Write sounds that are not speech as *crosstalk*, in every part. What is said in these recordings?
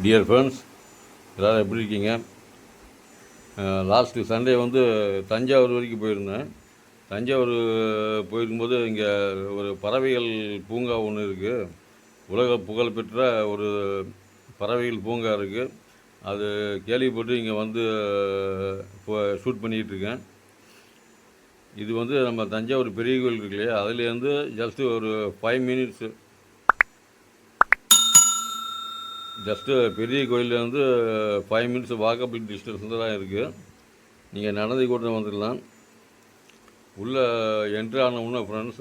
Dear friends எல்லோரும் எப்படி இருக்கீங்க? லாஸ்ட்டு சண்டே வந்து தஞ்சாவூர் வரைக்கும் போயிருந்தேன். தஞ்சாவூர் போயிருக்கும்போது இங்கே ஒரு பறவைகள் பூங்கா ஒன்று இருக்குது உலக புகழ்பெற்ற ஒரு பறவைகள் பூங்கா இருக்குது அது கேள்விப்பட்டு இங்கே வந்து இப்போ ஷூட் பண்ணிகிட்ருக்கேன் இது வந்து நம்ம தஞ்சாவூர் பெரிய கோயில் இருக்கு இல்லையா? அதுலேருந்து ஜஸ்ட்டு ஒரு ஃபைவ் மினிட்ஸு ஜஸ்ட்டு uh, பெரிய கோயிலேருந்து ஃபைவ் மினிட்ஸ் வாக்கபிள் டிஸ்டன்ஸ் தான் இருக்குது நீங்கள் நடந்து கூட வந்துடலாம். உள்ளே என்ட்ரு ஆனவுடனே ஃப்ரெண்ட்ஸ்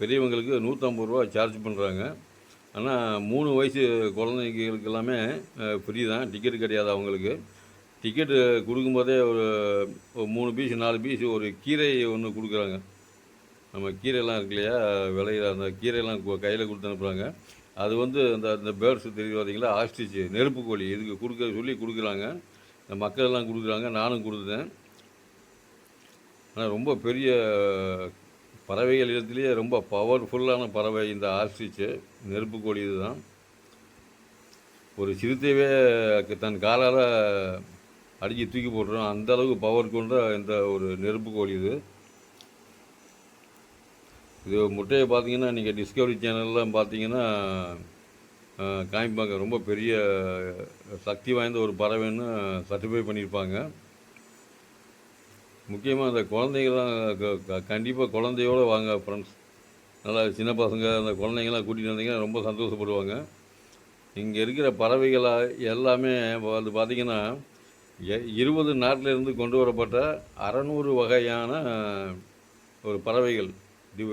பெரியவங்களுக்கு நூற்றம்பது ரூபா சார்ஜ் பண்ணுறாங்க ஆனால் மூணு வயசு குழந்தைங்களுக்கு எல்லாமே uh, ஃப்ரீ தான். டிக்கெட் கிடையாது அவங்களுக்கு. டிக்கெட்டு கொடுக்கும்போதே ஒரு ஒரு மூணு பீஸ் நாலு பீஸ் ஒரு கீரை ஒன்று கொடுக்குறாங்க. நம்ம கீரைலாம் இருக்கு இல்லையா விளையிற அந்த கீரையெல்லாம் கையில் கொடுத்து அனுப்புகிறாங்க அது வந்து அந்த இந்த பேர்ட்ஸ் தெரியுது பார்த்தீங்களா ஆஸ்ட்ரிச் நெருப்பு கோழி. இதுக்கு கொடுக்க சொல்லி கொடுக்குறாங்க இந்த மக்கள் எல்லாம் கொடுக்குறாங்க நானும் கொடுத்தேன். ஆனால் ரொம்ப பெரிய பறவைகள் இடத்துலையே ரொம்ப பவர்ஃபுல்லான பறவை இந்த ஆஸ்ட்ரிச்சு நெருப்பு கோழி இதுதான். ஒரு சிறுத்தையவே தன் காலால் அடித்து தூக்கி போட்டுரும். அந்த அளவுக்கு பவர் கொண்ட இந்த ஒரு நெருப்பு கோழி இது. இது முட்டையை பார்த்தீங்கன்னா நீங்கள் டிஸ்கவரி சேனல்லாம் பார்த்தீங்கன்னா காமிப்பாங்க ரொம்ப பெரிய சக்தி வாய்ந்த ஒரு பறவைன்னு சர்டிஃபை பண்ணியிருப்பாங்க. முக்கியமாக அந்த குழந்தைங்களாம் கண்டிப்பாக குழந்தையோடு வாங்க ஃப்ரெண்ட்ஸ் நல்லா சின்ன பசங்க அந்த குழந்தைங்களாம் கூட்டிகிட்டு வந்தீங்கன்னா ரொம்ப சந்தோஷப்படுவாங்க. இங்கே இருக்கிற பறவைகளாக எல்லாமே வந்து பார்த்திங்கன்னா எ- இருபது நாட்டிலேருந்து கொண்டு வரப்பட்ட அறநூறு வகையான ஒரு பறவைகள். டி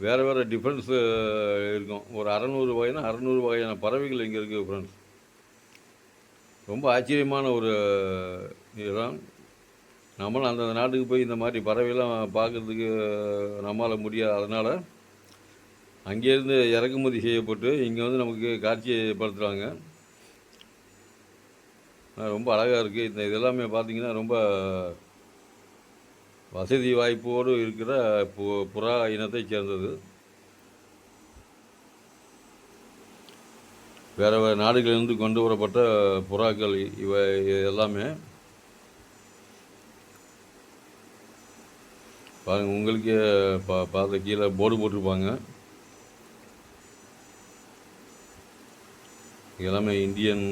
வேறு வேறு டிஃப்ரென்ஸு இருக்கும். ஒரு அறநூறு வகைனா அறநூறு வகையான பறவைகள் இங்கே இருக்குது ஃப்ரெண்ட்ஸ் ரொம்ப ஆச்சரியமான ஒரு இடம் நம்மளும் அந்தந்த நாட்டுக்கு போய் இந்த மாதிரி பறவைலாம் பார்க்குறதுக்கு நம்மளால் முடியாது அதனால் அங்கேருந்து இறக்குமதி செய்யப்பட்டு இங்கே வந்து நமக்கு காட்சிப்படுத்துகிறாங்க ரொம்ப அழகாக இருக்குது இந்த இதெல்லாமே பார்த்திங்கன்னா ரொம்ப வசதி வாய்ப்போடு இருக்கிற பு புறா இனத்தைச் சேர்ந்தது. வேறு வேறு நாடுகளிலிருந்து கொண்டு வரப்பட்ட புறாக்கள் இவை எல்லாமே. பாருங்க உங்களுக்கே பா பார்த்த கீழே போர்டு போட்டிருப்பாங்க. இது எல்லாமே இந்தியன்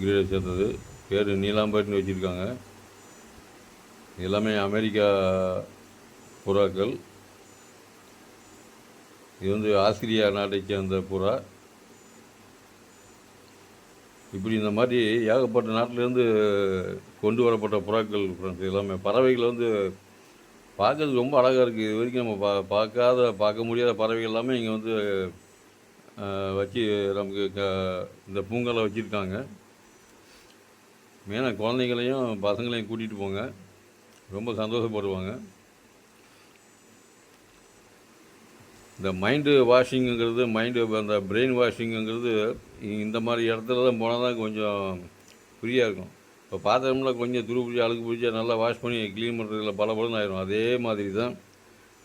கிரீடை சேர்ந்தது. பேர் நீலாம்பேட்னு வச்சுருக்காங்க. எல்லாமே அமெரிக்கா புறாக்கள். இது வந்து ஆஸ்திரியா நாட்டை சேர்ந்த புறா. இப்படி இந்த மாதிரி ஏகப்பட்ட நாட்டிலேருந்து கொண்டு வரப்பட்ட புறாக்கள் ஃப்ரெண்ட்ஸ் எல்லாமே. பறவைகள் வந்து பார்க்கறதுக்கு ரொம்ப அழகாக இருக்குது இது வரைக்கும் நம்ம பா பார்க்காத பார்க்க முடியாத பறவைகள் எல்லாமே இங்கே வந்து வச்சு நமக்கு க இந்த பூங்காவில் வச்சுருக்காங்க. மெயினாக குழந்தைங்களையும் பசங்களையும் கூட்டிகிட்டு போங்க. ரொம்ப சந்தோஷப்படுவாங்க. இந்த மைண்டு வாஷிங்குங்கிறது மைண்டு அந்த பிரெயின் வாஷிங்குங்கிறது இந்த மாதிரி இடத்துல தான் போனால் தான் கொஞ்சம் ஃப்ரீயாக இருக்கும். இப்போ பாத்திரம்லாம் கொஞ்சம் துரு பிடிச்சி அழுக்கு பிடிச்சா நல்லா வாஷ் பண்ணி க்ளீன் பண்ணுறதுல பல பலன் ஆயிரும். அதே மாதிரி தான்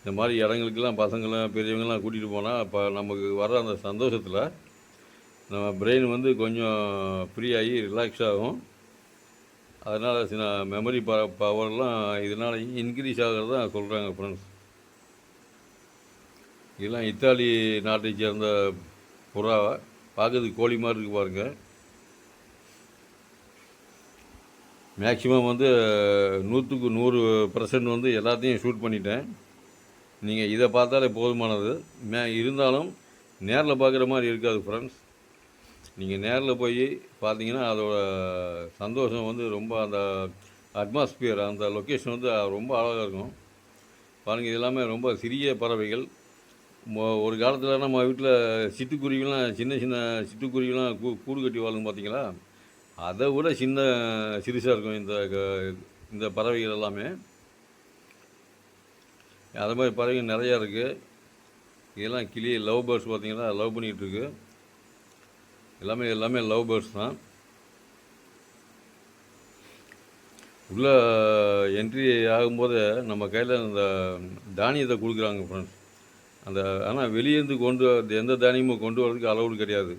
இந்த மாதிரி இடங்களுக்கெல்லாம் பசங்களாம் பெரியவங்களாம் கூட்டிகிட்டு போனால் இப்போ நமக்கு வர அந்த சந்தோஷத்தில் நம்ம பிரெயின் வந்து கொஞ்சம் ஃப்ரீ ஆகி ரிலாக்ஸ் ஆகும். அதனால் சில மெமரி ப பவர்லாம் இதனால் இன்க்ரீஸ் ஆகிறதா தான் சொல்கிறாங்க ஃப்ரெண்ட்ஸ் இதெல்லாம் இத்தாலி நாட்டை சேர்ந்த புறாவை? பார்க்கறதுக்கு கோழி மாதிரி இருக்கு பாருங்கள் மேக்ஸிமம் வந்து நூற்றுக்கு நூறு பர்சன்ட் வந்து எல்லாத்தையும் ஷூட் பண்ணிட்டேன். நீங்கள் இதை பார்த்தாலே போதுமானது. மே இருந்தாலும் நேரில் பார்க்குற மாதிரி இருக்காது ஃப்ரெண்ட்ஸ் நீங்கள் நேரில் போய் பார்த்தீங்கன்னா அதோட சந்தோஷம் வந்து ரொம்ப அந்த அட்மாஸ்பியர் அந்த லொக்கேஷன் வந்து ரொம்ப அழகாக இருக்கும். பாருங்கள் இது எல்லாமே ரொம்ப சிறிய பறவைகள். ஒரு காலத்தில் நம்ம வீட்டில் சிட்டுக்குருவிலாம் சின்ன சின்ன சிட்டுக்குருவிலாம் கூ கூடு கட்டி வாழும் பார்த்தீங்களா அதை விட சின்ன சிறுசாக இருக்கும் இந்த இந்த பறவைகள் எல்லாமே. அது மாதிரி பறவைகள் நிறையா இருக்குது இதெல்லாம் கிளி லவ் பேர்ட்ஸ் பார்த்தீங்கன்னா லவ் பண்ணிகிட்ருக்கு எல்லாமே எல்லாமே லவ் பேர்ட்ஸ் தான். உள்ளே என்ட்ரி ஆகும்போது நம்ம கையில் அந்த தானியத்தை கொடுக்குறாங்க ஃப்ரெண்ட்ஸ் அந்த ஆனால் வெளியேருந்து கொண்டு வர- எந்த தானியமும் கொண்டு வரதுக்கு அளவு கிடையாது.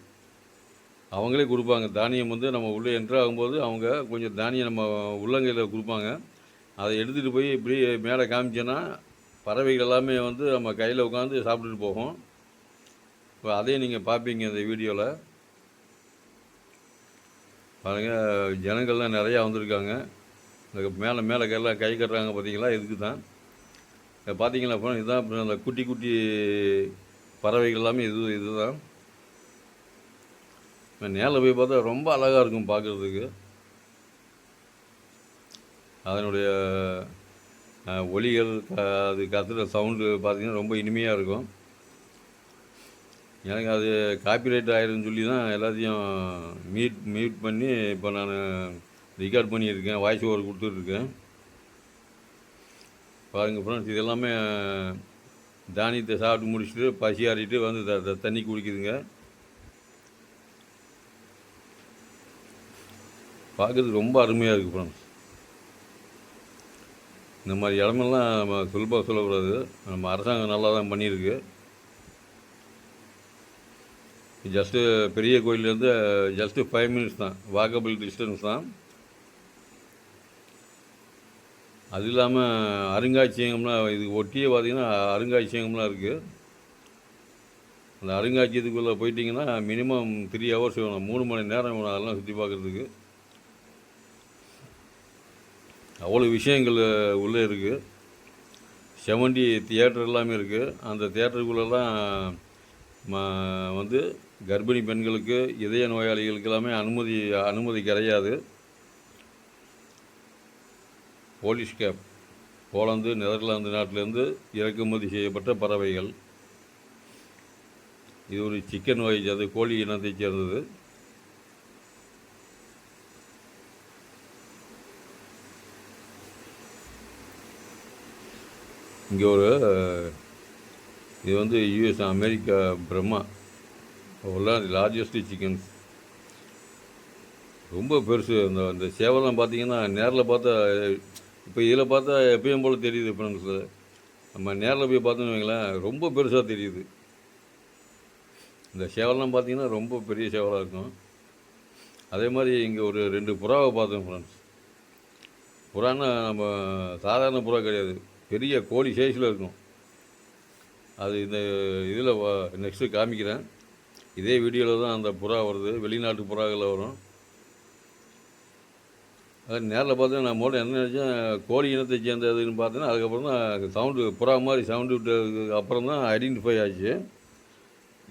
அவங்களே கொடுப்பாங்க. தானியம் வந்து நம்ம உள்ளே என்ட்ரு ஆகும்போது அவங்க கொஞ்சம் தானியம் நம்ம உள்ளங்கையில் கொடுப்பாங்க. அதை எடுத்துகிட்டு போய் இப்படி மேலே காமிச்சோன்னா பறவைகள் எல்லாமே வந்து நம்ம கையில் உட்காந்து சாப்பிட்டுட்டு போகும். இப்போ அதையும் நீங்கள் பார்ப்பீங்க இந்த வீடியோவில் பாருங்கள் ஜனங்கள்லாம் நிறையா வந்திருக்காங்க. மேலே மேலே எல்லாம் கை கட்டுறாங்க பார்த்தீங்களா? இதுக்கு தான் பார்த்தீங்களா அப்புறம் இதுதான் அந்த குட்டி குட்டி பறவைகள் எல்லாமே இது இதுதான். நேரில் போய் பார்த்தா ரொம்ப அழகாக இருக்கும் பார்க்குறதுக்கு. அதனுடைய ஒலிகள் அது கத்துற சவுண்டு பார்த்தீங்கன்னா ரொம்ப இனிமையாக இருக்கும். எனக்கு அது காப்பிரைட் ஆயிரும்னு சொல்லி தான் எல்லாத்தையும் மீட் மியூட் பண்ணி இப்போ நான் ரெக்கார்ட் பண்ணியிருக்கேன் வாய்ஸ் ஓவர் கொடுத்துட்ருக்கேன். பாருங்கள் ஃப்ரெண்ட்ஸ் இது எல்லாமே தானியத்தை சாப்பிட்டு முடிச்சுட்டு பசி ஆறிட்டு வந்து த- தண்ணி குடிக்குதுங்க. பார்க்கறதுக்கு ரொம்ப அருமையாக இருக்குது ஃப்ரெண்ட்ஸ் இந்த மாதிரி இடமெல்லாம் நம்ம சுலபாக சொல்லக்கூடாது. நம்ம அரசாங்கம் நல்லா தான் பண்ணியிருக்கு. ஜஸ்ட்டு பெரிய கோயிலேருந்து ஜஸ்ட்டு ஃபைவ் மினிட்ஸ் தான். வாக்கபிள் டிஸ்டன்ஸ் தான். அது இல்லாமல் அருங்காட்சியகம்லாம் இது ஒட்டியே பார்த்தீங்கன்னா அருங்காட்சியகம்லாம் இருக்குது அந்த அருங்காட்சியகத்துக்குள்ளே போயிட்டிங்கன்னா மினிமம் த்ரீ ஹவர்ஸ் வேணும். மூணு மணி நேரம் வேணும் அதெல்லாம் சுற்றி பார்க்குறதுக்கு அவ்வளோ விஷயங்கள் உள்ளே இருக்குது செவன்டி தியேட்டர் எல்லாமே இருக்குது அந்த தியேட்டருக்குள்ளெல்லாம் வந்து கர்ப்பிணி பெண்களுக்கு இதய நோயாளிகளுக்கு எல்லாமே அனுமதி அனுமதி கிடையாது. போலீஸ் கேப் போலந்து நெதர்லாந்து நாட்டிலேருந்து இறக்குமதி செய்யப்பட்ட பறவைகள். இது ஒரு சிக்கன் வகை அது கோழி இனத்தைச் சேர்ந்தது. இங்கே ஒரு இது வந்து யூஎஸ் அமெரிக்கா பிரம்மா. உள்ள லார்ஜஸ்ட் சிக்கன்ஸ் ரொம்ப பெருசு. அந்த அந்த சேவலாம் பார்த்தீங்கன்னா நேரில் பார்த்தா இப்போ இதில் பார்த்தா எப்பயும் போல் தெரியுது ஃப்ரெண்ட்ஸு நம்ம நேரில் போய் பார்த்தோன்னு வைங்களேன் ரொம்ப பெருசாக தெரியுது. இந்த சேவலாம் பார்த்தீங்கன்னா ரொம்ப பெரிய சேவலாக இருக்கும். அதே மாதிரி இங்கே ஒரு ரெண்டு புறாவை பார்த்தோம் ஃப்ரெண்ட்ஸ் புறான்னா நம்ம சாதாரண புறா கிடையாது. பெரிய கோழி சைஸில் இருக்கும். அது இந்த இதில் நெக்ஸ்ட்டு காமிக்கிறேன். இதே வீடியோவில் தான் அந்த புறா வருது. வெளிநாட்டு புறாகளில் வரும். அது நேரில் பார்த்தீங்கன்னா நான் மோட்டை என்ன நினச்சேன் கோழி இனத்தை சேர்ந்ததுன்னு பார்த்தேன்னா அதுக்கப்புறம் தான் சவுண்டு புறா மாதிரி சவுண்டு விட்டதுக்கு அப்புறம் தான் ஐடென்டிஃபை ஆச்சு.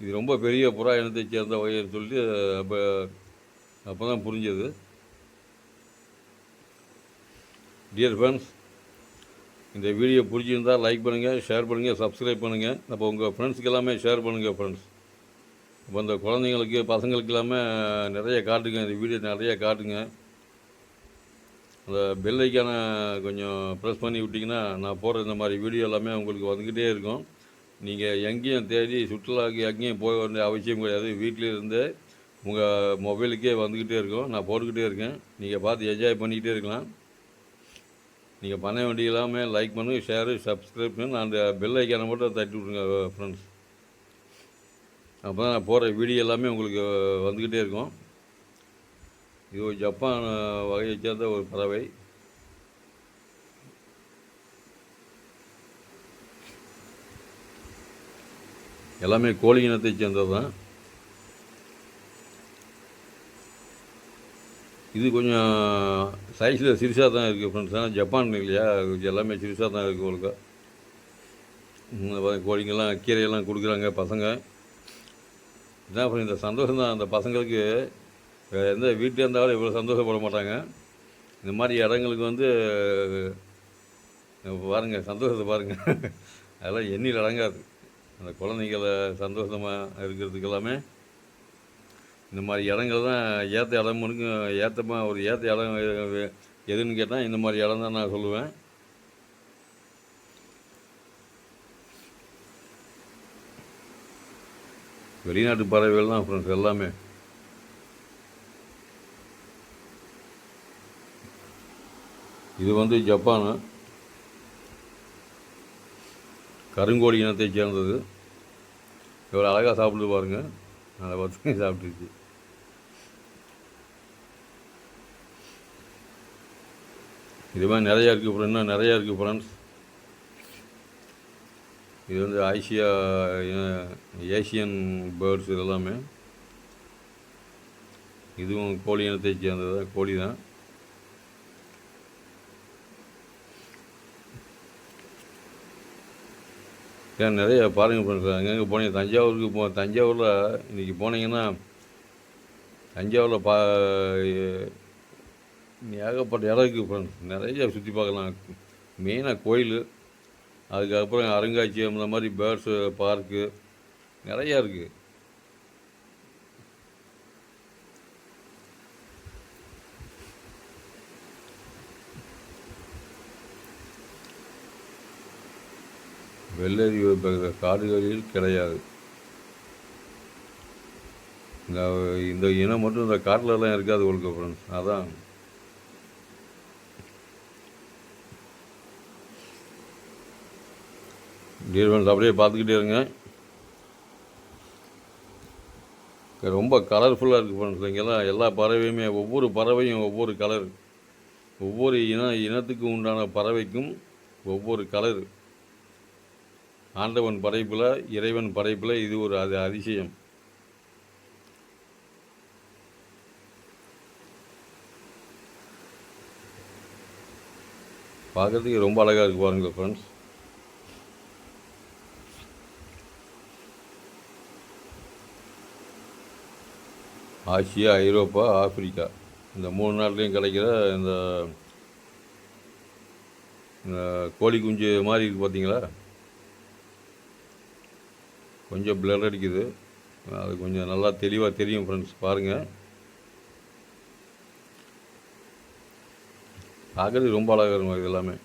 இது ரொம்ப பெரிய புறா இனத்தை சேர்ந்த வகைன்னு சொல்லிட்டு அப்போ அப்போ தான் புரிஞ்சது. டியர் ஃப்ரெண்ட்ஸ் இந்த வீடியோ பிடிச்சிருந்தா லைக் பண்ணுங்கள் ஷேர் பண்ணுங்கள் சப்ஸ்கிரைப் பண்ணுங்கள் அப்போ உங்கள் ஃப்ரெண்ட்ஸுக்கு எல்லாமே ஷேர் பண்ணுங்கள் ஃப்ரெண்ட்ஸ் இப்போ இந்த குழந்தைங்களுக்கு பசங்களுக்கு எல்லாமே நிறைய காட்டுங்க. இந்த வீடியோ நிறைய காட்டுங்க. அந்த பெல்லைக்கான கொஞ்சம் ப்ரெஸ் பண்ணி விட்டிங்கன்னா நான் போடுற இந்த மாதிரி வீடியோ எல்லாமே உங்களுக்கு வந்துக்கிட்டே இருக்கும். நீங்கள் எங்கேயும் தேடி சுற்றுலாவுக்கு எங்கேயும் போக வேண்டிய அவசியம் கிடையாது. வீட்டிலே இருந்தே உங்கள் மொபைலுக்கே வந்துக்கிட்டே இருக்கும். நான் போட்டுக்கிட்டே இருக்கேன். நீங்கள் பார்த்து என்ஜாய் பண்ணிக்கிட்டே இருக்கலாம். நீங்கள் பண்ண வேண்டிய எல்லாமே லைக் பண்ணுங்கள் ஷேரு சப்ஸ்கிரைப் பண்ணி. அந்த பெல் ஐக்கானை மட்டும் தட்டி விட்ருங்க ஃப்ரெண்ட்ஸ் அப்போ தான் நான் போகிற வீடியோ எல்லாமே உங்களுக்கு வந்துக்கிட்டே இருக்கும். இது ஒரு ஜப்பான் வகையை சேர்ந்த ஒரு பறவை. எல்லாமே கோழி இனத்தை சேர்ந்தது தான் இது கொஞ்சம் சைஸில் சிறுசாக தான் இருக்குது ஃப்ரெண்ட்ஸ் ஆனால் ஜப்பான் இல்லையா? எல்லாமே சிறுசாக தான் இருக்குது உங்களுக்கு. கோழிங்கெல்லாம் கீரையெல்லாம் கொடுக்குறாங்க பசங்க. இதான் அப்புறம் இந்த சந்தோஷம் தான். அந்த பசங்களுக்கு வேறு எந்த வீட்டில் இருந்தாலும் இவ்வளோ சந்தோஷப்பட மாட்டாங்க. இந்த மாதிரி இடங்களுக்கு வந்து பாருங்கள் சந்தோஷத்தை பாருங்கள் *laughs* அதெல்லாம் எண்ணில் அடங்காது. அந்த குழந்தைங்கள சந்தோஷமாக இருக்கிறதுக்கு எல்லாமே இந்த மாதிரி இடங்கள் தான் ஏற்ற இடம் ஏற்றமா ஏற்றமாக ஒரு ஏற்ற இடம் எதுன்னு கேட்டால் இந்த மாதிரி இடம் தான் நான் சொல்லுவேன். வெளிநாட்டு பறவைகள் தான் ஃப்ரெண்ட்ஸ் எல்லாமே. இது வந்து ஜப்பானு. கருங்கோடி இனத்தை சேர்ந்தது. இவ்வளோ அழகாக சாப்பிட்டு பாருங்க. அதை பார்த்து சாப்பிட்டுருச்சு. இது மாதிரி நிறையா இருக்குது ஃப்ரெண்ட் இன்னும் நிறையா இருக்குது ஃப்ரெண்ட்ஸ். இது வந்து ஆசியா ஏசியன் பேர்ட்ஸ் இதெல்லாமே. இதுவும் கோழி இனத்தை சேர்ந்தது? கோழி தான். ஏன் நிறைய பாருங்கள் ஃப்ரெண்ட்ஸ் அங்கங்கே போனீங்க. தஞ்சாவூருக்கு போ தஞ்சாவூரில் இன்றைக்கி போனீங்கன்னா தஞ்சாவூரில் பா ஏகப்பட்ட இடம் இருக்குது ஃப்ரெண்ட்ஸ் நிறைய சுற்றி பார்க்கலாம். மெயினாக கோயில். அதுக்கப்புறம் அருங்காட்சியகம் இந்த மாதிரி பேர்ட்ஸு பார்க்கு நிறையா இருக்குது வெள்ளரி காடுகளில் கிடையாது. இந்த இந்த இனம் மட்டும் இந்த காட்டிலலாம் இருக்காது உங்களுக்கு ஃப்ரெண்ட்ஸ் அதான். டியர் ஃப்ரெண்ட்ஸ் அப்படியே பார்த்துக்கிட்டே இருங்க. ரொம்ப கலர்ஃபுல்லாக இருக்குது ஃப்ரெண்ட்ஸ் இங்கெல்லாம் எல்லா பறவையுமே ஒவ்வொரு பறவையும் ஒவ்வொரு கலர் ஒவ்வொரு இன இனத்துக்கு உண்டான பறவைக்கும் ஒவ்வொரு கலர் ஆண்டவன் படைப்பில் இறைவன் படைப்பில் இது ஒரு அது அதிசயம். பார்க்குறதுக்கு ரொம்ப அழகாக இருக்கு பாருங்கள் ஃப்ரெண்ட்ஸ் ஆசியா ஐரோப்பா ஆப்பிரிக்கா. இந்த மூணு நாட்டிலையும் கிடைக்கிற இந்த இந்த கோழி குஞ்சு மாதிரி இருக்குது பார்த்தீங்களா கொஞ்சம் பிளர் அடிக்குது. அது கொஞ்சம் நல்லா தெளிவாக தெரியும் ஃப்ரெண்ட்ஸ் பாருங்கள் பார்க்கறதுக்கு ரொம்ப அழகாக இருக்கும் இது எல்லாமே.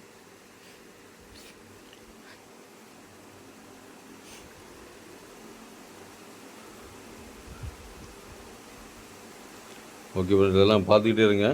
ஓகே இதெல்லாம் பார்த்துக்கிட்டே இருங்க.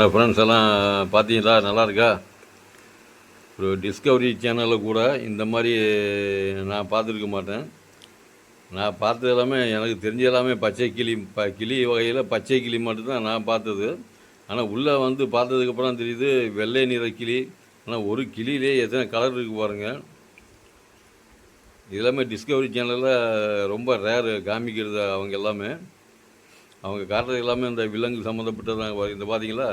என்ன ஃப்ரெண்ட்ஸ் எல்லாம் பார்த்தீங்களா நல்லா இருக்கா? ஒரு டிஸ்கவரி சேனலில் கூட இந்த மாதிரி நான் பார்த்துருக்க மாட்டேன். நான் பார்த்தது எல்லாமே எனக்கு தெரிஞ்ச எல்லாமே பச்சை கிளி ப கிளி வகையில் பச்சை கிளி மட்டும்தான் நான் பார்த்தது. ஆனால் உள்ளே வந்து பார்த்ததுக்கப்புறம் தெரியுது வெள்ளை நிற கிளி. ஆனால் ஒரு கிளியிலே எத்தனை கலர் இருக்குது பாருங்கள் இது எல்லாமே டிஸ்கவரி சேனலில் ரொம்ப ரேர் காமிக்கிறது அவங்க எல்லாமே. அவங்க காட்டுறது எல்லாமே இந்த விலங்கு சம்மந்தப்பட்டதாக இந்த பார்த்தீங்களா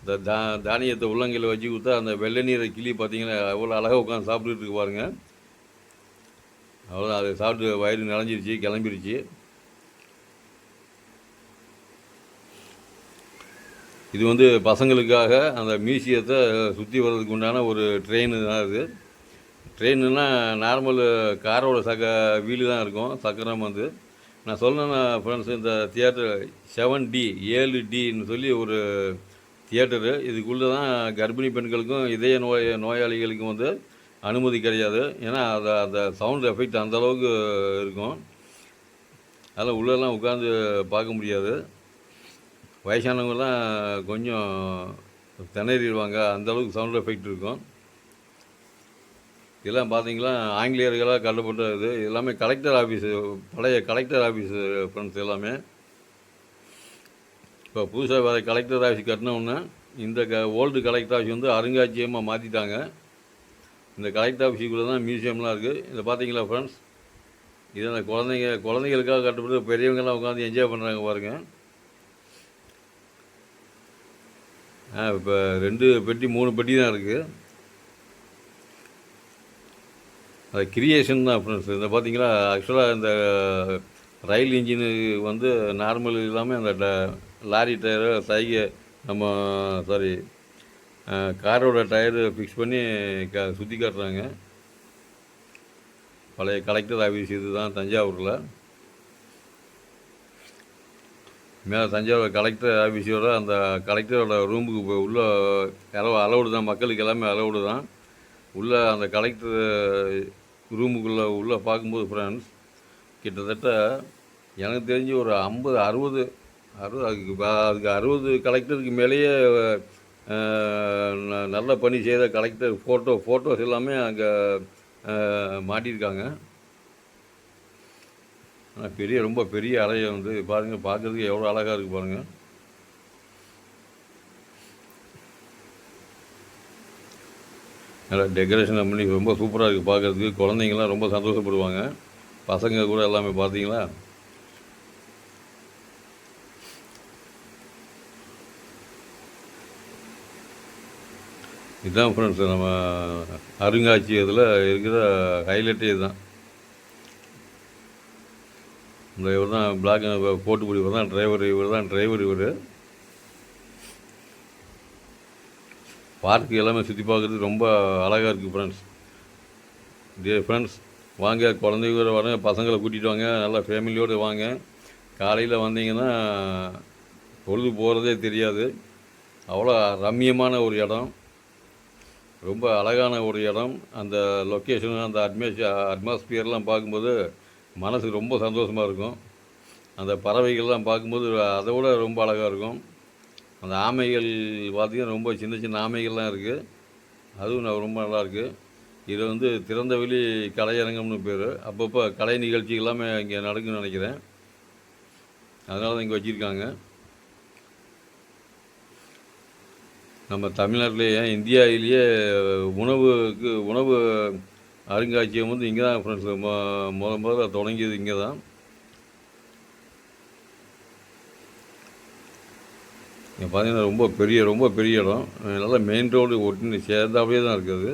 இந்த தா தானியத்தை உள்ளங்கையில் வச்சு கொடுத்தா அந்த வெள்ளை நீரை கிளி பார்த்தீங்கன்னா எவ்வளோ அழகாக உட்காந்து சாப்பிட்டுட்டு இருக்கு பாருங்கள் அவ்வளோ அதை சாப்பிட்டு வயிறு நிறைஞ்சிருச்சு கிளம்பிருச்சு. இது வந்து பசங்களுக்காக அந்த மியூசியத்தை சுற்றி வர்றதுக்கு உண்டான ஒரு ட்ரெயின் தான் இது ட்ரெயினுன்னா நார்மல் காரோட சக வீலு தான் இருக்கும் சக்கரம் வந்து நான் சொல்லணும் ஃப்ரெண்ட்ஸ் இந்த தியேட்டர் செவன் டி ஏழு டின்னு சொல்லி ஒரு தியேட்டரு இதுக்குள்ளே தான் கர்ப்பிணி பெண்களுக்கும் இதய நோய் நோயாளிகளுக்கும் வந்து அனுமதி கிடையாது. ஏன்னா அதை அந்த சவுண்ட் எஃபெக்ட் அந்த அளவுக்கு இருக்கும். அதில் உள்ளெல்லாம் உட்காந்து பார்க்க முடியாது. வயசானவங்கலாம் கொஞ்சம் திணறிடுவாங்க. அந்தளவுக்கு சவுண்ட் எஃபெக்ட் இருக்கும். இதெல்லாம் பார்த்தீங்கன்னா ஆங்கிலேயர்களாக கட்டப்பட்ட இது எல்லாமே கலெக்டர் ஆஃபீஸு பழைய கலெக்டர் ஆஃபீஸு ஃப்ரெண்ட்ஸ் எல்லாமே. இப்போ புதுசாக வேறு கலெக்டர் ஆஃபீஸ் கட்டினோன்னே இந்த க ஓல்டு கலெக்டர் ஆஃபீஸ் வந்து அருங்காட்சியகமாக மாற்றிட்டாங்க இந்த கலெக்டர் ஆஃபீஸுக்குள்ளே தான் மியூசியம்லாம் இருக்குது இதை பார்த்தீங்களா ஃப்ரெண்ட்ஸ் இதை அந்த குழந்தைங்க குழந்தைங்களுக்காக கட்டப்பட்டு பெரியவங்கெல்லாம் உட்காந்து என்ஜாய் பண்ணுறாங்க பாருங்கள் ஆ இப்போ ரெண்டு பெட்டி மூணு பெட்டி தான் இருக்குது அது கிரியேஷன் தான் ஃப்ரெண்ட்ஸ் இந்த பார்த்தீங்களா ஆக்சுவலாக இந்த ரயில் இன்ஜினு வந்து நார்மல் இல்லாமல் அந்த ட- லாரி டயரு சைகை நம்ம சாரி காரோட டயரு ஃபிக்ஸ் பண்ணி க சுற்றி காட்டுறாங்க. பழைய கலெக்டர் ஆஃபீஸ் இது தான் தஞ்சாவூரில். மேலே தஞ்சாவூர் கலெக்டர் ஆஃபீஸோட அந்த கலெக்டரோட ரூமுக்கு போய் உள்ளே அளவு அலவுடு தான். மக்களுக்கு எல்லாமே அளவுடு தான். உள்ளே அந்த கலெக்டர் ரூமுக்குள்ளே உள்ளே பார்க்கும்போது ஃப்ரெண்ட்ஸ் கிட்டத்தட்ட எனக்கு தெரிஞ்சு ஒரு ஐம்பது அறுபது அறுபது அதுக்கு அதுக்கு அறுபது கலெக்டருக்கு மேலேயே நல்ல பணி செய்த கலெக்டர் ஃபோட்டோ ஃபோட்டோஸ் எல்லாமே அங்கே மாட்டியிருக்காங்க. ஆனால் பெரிய ரொம்ப பெரிய அலையை வந்து பாருங்கள் பார்க்குறதுக்கு எவ்வளோ அழகாக இருக்குது பாருங்கள் நல்லா டெக்கரேஷன் பண்ணி ரொம்ப சூப்பராக இருக்குது பார்க்குறதுக்கு. குழந்தைங்களாம் ரொம்ப சந்தோஷப்படுவாங்க. பசங்க கூட எல்லாமே பார்த்தீங்களா? இதுதான் ஃப்ரெண்ட்ஸ் நம்ம அருங்காட்சியகத்தில் இருக்கிற ஹைலைட்டே இதுதான். இந்த இவர் தான் பிளாக் போட்டுப்படி இவர் தான் டிரைவர் இவர் தான் டிரைவர் இவர். பார்க்கு எல்லாமே சுற்றி பார்க்குறது ரொம்ப அழகாக இருக்குது ஃப்ரெண்ட்ஸ் டே ஃப்ரெண்ட்ஸ் வாங்க குழந்தைங்க வர பசங்களை கூட்டிகிட்டு வாங்க நல்லா ஃபேமிலியோடு வாங்க. காலையில் வந்தீங்கன்னா பொழுது போகிறதே தெரியாது. அவ்வளோ ரம்மியமான ஒரு இடம். ரொம்ப அழகான ஒரு இடம். அந்த லொக்கேஷன் அந்த அட்மாஸ் அட்மாஸ்பியர்லாம் பார்க்கும்போது மனசுக்கு ரொம்ப சந்தோஷமாக இருக்கும். அந்த பறவைகள்லாம் பார்க்கும்போது அதை விட ரொம்ப அழகாக இருக்கும். அந்த ஆமைகள் பார்த்திங்கன்னா ரொம்ப சின்ன சின்ன ஆமைகள்லாம் இருக்குது அதுவும் ரொம்ப நல்லாயிருக்கு இது வந்து திறந்தவெளி கலையரங்கம்னு பேர். அப்பப்போ கலை நிகழ்ச்சி எல்லாமே இங்கே நடக்குன்னு நினைக்கிறேன். அதனால தான் இங்கே வச்சுருக்காங்க. நம்ம தமிழ்நாட்டிலேயே இந்தியாவிலேயே உணவுக்கு உணவு அருங்காட்சியகம் வந்து இங்கே தான் ஃப்ரெண்ட்ஸ் மொ முத முதல்ல தொடங்கியது இங்கே தான் இங்கே பார்த்தீங்கன்னா ரொம்ப பெரிய ரொம்ப பெரிய இடம். நல்லா மெயின் ரோடு ஒட்டி சேர்ந்தாவே தான் இருக்குது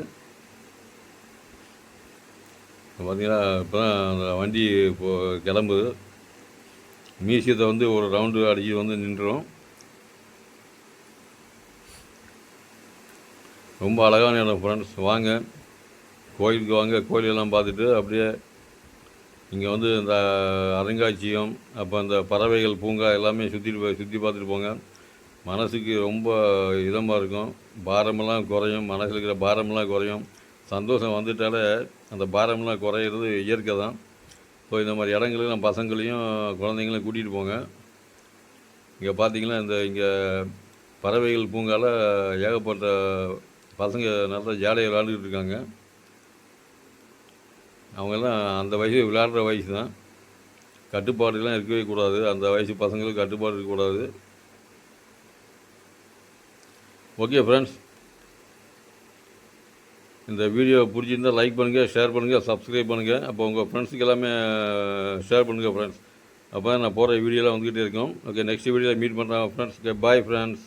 பார்த்தீங்கன்னா இப்போ தான் அந்த வண்டி இப்போ கிளம்புது. மியூசியத்தை வந்து ஒரு ரவுண்டு அடிச்சு வந்து நின்றோம் ரொம்ப அழகான இடம் ஃப்ரெண்ட்ஸ் வாங்க. கோயிலுக்கு வாங்க. கோயிலெல்லாம் பார்த்துட்டு அப்படியே இங்கே வந்து இந்த அருங்காட்சியகம் அப்போ அந்த பறவைகள் பூங்கா எல்லாமே சுற்றிட்டு போய் சுற்றி பார்த்துட்டு போங்க. மனசுக்கு ரொம்ப இதமாக இருக்கும். பாரமெல்லாம் குறையும். மனசில் இருக்கிற பாரமெல்லாம் குறையும். சந்தோஷம் வந்துட்டாலே அந்த பாரமெல்லாம் குறையிறது இயற்கை தான். ஸோ இந்த மாதிரி இடங்களுக்கு நம்ம பசங்களையும் குழந்தைங்களையும் கூட்டிகிட்டு போங்க. இங்கே பார்த்தீங்கன்னா இந்த இங்கே பறவைகள் பூங்கால ஏகப்பட்ட பசங்க நல்லா ஜாலியாக விளாண்டுக்கிட்டு இருக்காங்க. அவங்கெல்லாம் அந்த வயசு விளையாடுற வயசு தான். கட்டுப்பாடுலாம் இருக்கவே கூடாது. அந்த வயசு பசங்களுக்கு கட்டுப்பாடு இருக்கக்கூடாது. ஓகே ஃப்ரெண்ட்ஸ் இந்த வீடியோ பிடிச்சிருந்தால் லைக் பண்ணுங்கள் ஷேர் பண்ணுங்கள் சப்ஸ்கிரைப் பண்ணுங்கள் அப்போ உங்கள் ஃப்ரெண்ட்ஸுக்கு எல்லாமே ஷேர் பண்ணுங்கள் ஃப்ரெண்ட்ஸ் அப்போ தான் நான் போகிற வீடியோலாம் வந்துக்கிட்டே இருக்கும். ஓகே நெக்ஸ்ட் வீடியோவில் மீட் பண்ணுறேன் ஃப்ரெண்ட்ஸ் பாய் ஃப்ரெண்ட்ஸ்